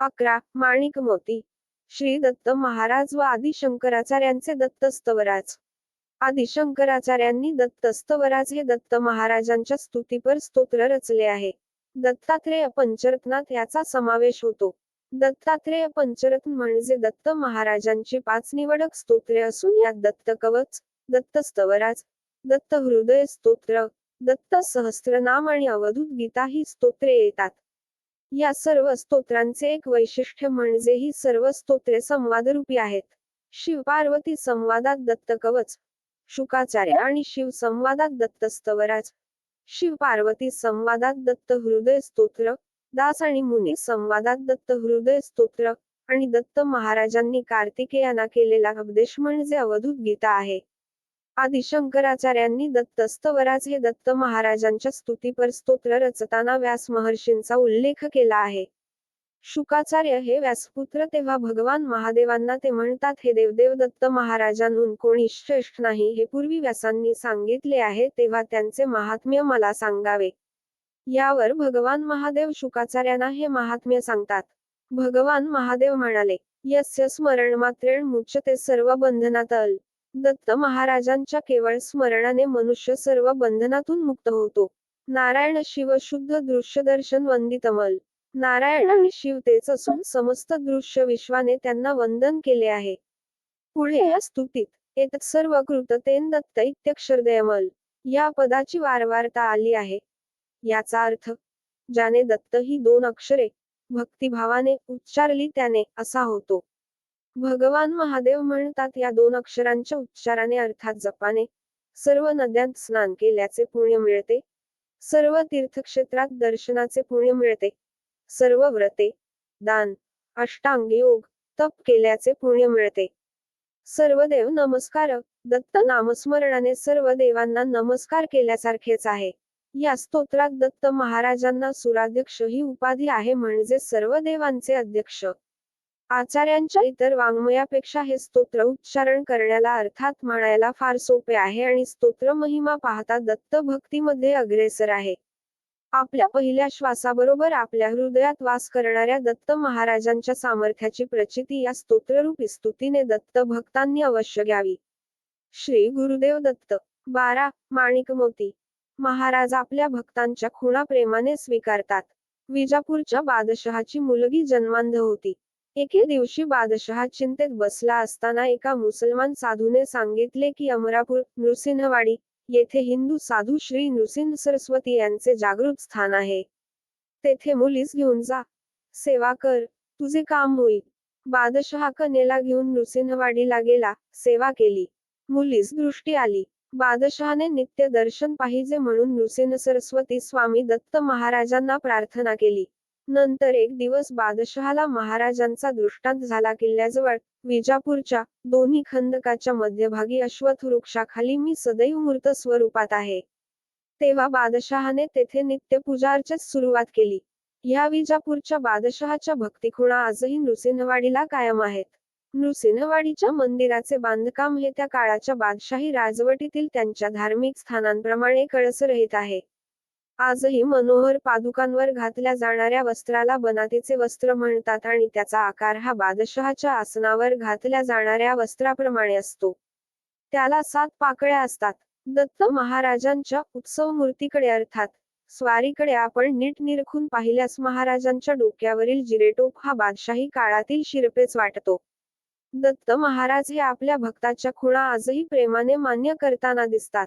अकरा माणिक मोती. श्री दत्त महाराज व आदिशंकराचार्यांचे दत्तस्तवराज. आदिशंकराचार्यांनी दत्तस्तवराज हे दत्त महाराजांच्या स्तुतीपर स्तोत्र रचले आहे. दत्तात्रेय पंचरत्नात याचा समावेश होतो. दत्तात्रेय पंचरत्न म्हणजे दत्त महाराजांची पाच निवडक स्तोत्रे असून यात दत्त कवच दत्त स्तवराज दत्त हृदय स्तोत्र दत्त सहस्त्रनाम आणि अवधूत गीता ही स्तोत्रे येतात. या सर्व स्तोत्रांचे एक वैशिष्ट्य म्हणजे ही सर्व स्तोत्रे संवादरूपी आहेत. शिव पार्वती संवादात दत्तकवच शुकाचार्य आणि शिव संवादात दत्तस्तवराज. शिव पार्वती संवादात दत्त हृदय स्तोत्र दास आणि मुनी संवादात दत्त हृदय स्तोत्र आणि दत्त महाराजांनी कार्तिकेयांना केलेला उपदेश म्हणजे अवधूत गीता आहे. आदि शंकराचार्यांनी दत्तस्तवराज हे दत्त महाराजांच्या स्तुतीपर स्तोत्र रचताना व्यास महर्षींचा उल्लेख केला आहे. शुकाचार्य हे व्यासपुत्र तेव्हा भगवान महादेवांना ते म्हणतात हे देवदेव दत्त महाराजांहून कोणी श्रेष्ठ नाही हे पूर्वी व्यासांनी सांगितले आहे तेव्हा त्यांचे महात्म्य मला सांगावे. यावर भगवान महादेव शुकाचार्यांना हे महात्म्य सांगतात. भगवान महादेव म्हणाले यस्य स्मरण मात्रेण मुच्यते सर्व बंधनात अल. दत्त महाराजांच्या केवळ स्मरणाने मनुष्य सर्व बंधनातून मुक्त होतो. नारायण शिव शुद्ध दृश्य दर्शन वंदितमल. नारायण आणि शिव तेच असून समस्त दृश्य विश्वाने त्यांना वंदन केले आहे. पुढे या स्तुतीत येत सर्व कृततेन दत्त इत्यक्षरदयमल. या पदाची वारंवारता आली आहे. याचा अर्थ ज्याने दत्त ही दोन अक्षरे भक्तिभावाने उच्चारली त्याने असा होतो. भगवान महादेव म्हणतात या दोन अक्षरांच्या उच्चाराने अर्थात जपाने सर्व नद्यांत स्नान केल्याचे पुण्य मिळते. सर्व तीर्थक्षेत्रात दर्शनाचे पुण्य मिळते. सर्व व्रते दान अष्टांग योग तप केल्याचे पुण्य मिळते. सर्व देव नमस्कार दत्त नामस्मरणाने सर्व देवांना नमस्कार केल्यासारखेच आहे. या स्तोत्रात दत्त महाराजांना सुराध्यक्ष ही उपाधी आहे म्हणजे सर्व देवांचे अध्यक्ष आचार्यांच्या इतर वाङ्मयापेक्षा हे स्तोत्र उच्चारण करण्याला अर्थात म्हणायला फार सोपे आहे आणि स्तोत्र महिमा पाहता दत्त भक्तीमध्ये अग्रेसर आहे. आपल्या पहिल्या श्वासाबरोबर आपल्या हृदयात वास करणाऱ्या दत्त महाराजांच्या सामर्थ्याची प्रचिती या स्तोत्ररूपी स्तुतीने दत्त भक्तांनी अवश्य घ्यावी. श्री गुरुदेव दत्त बारा माणिक मोती महाराज आपल्या भक्तांच्या खुणा प्रेमाने स्वीकारतात. विजापूरच्या बादशहाची मुलगी जन्मांध होती. एके दिवशी बादशहा चिंतेत बसला असताना एका मुसलमान साधूने सांगितले की अमरापूर नृसिंहवाडी येथे हिंदू साधू श्री नृसिंह सरस्वती यांचे जागृत स्थान आहे. तेथे मुलीस घेऊन जा. सेवा कर. तुझे काम होईल. बादशहा कनेला घेऊन नृसिंहवाडीला गेला. सेवा केली. मुलीस दृष्टी आली. बादशहाने नित्य दर्शन पाहिजे म्हणून नृसिंह सरस्वती स्वामी दत्त महाराजांना प्रार्थना केली. नंतर एक दिवस बादशहाला महाराजांचा दृष्टांत झाला किल्ल्याजवळ. विजापूरच्या दोन्ही खंदकाच्या मध्यभागी अश्वथ वृक्षाखाली मी सदैव मूर्त स्वरूपात आहे. तेव्हा बादशहाने तेथे नित्य सुरुवात केली. ह्या विजापूरच्या बादशहाच्या भक्तिखुणा आजही नृसिंहवाडीला कायम आहेत. नृसिंहवाडीच्या मंदिराचे बांधकाम हे त्या काळाच्या बादशाही राजवटीतील त्यांच्या धार्मिक स्थानांप्रमाणे कळसरहित आहे. आजही मनोहर पादुकांवर घातल्या जाणाऱ्या वस्त्राला बनातीचे वस्त्र म्हणतात आणि त्याचा आकार हा बादशहाच्या आसनावर घातल्या जाणाऱ्या वस्त्राप्रमाणे असतो. त्याला सात पाकळ्या असतात. दत्त महाराजांच्या उत्सव मूर्तीकडे अर्थात स्वारीकडे आपण नीट निरखून पाहिल्यास महाराजांच्या डोक्यावरील जिरेटोप हा बादशाही काळातील शिरपेच वाटतो. दत्त महाराज हे आपल्या भक्ताच्या खुणा आजही प्रेमाने मान्य करताना दिसतात.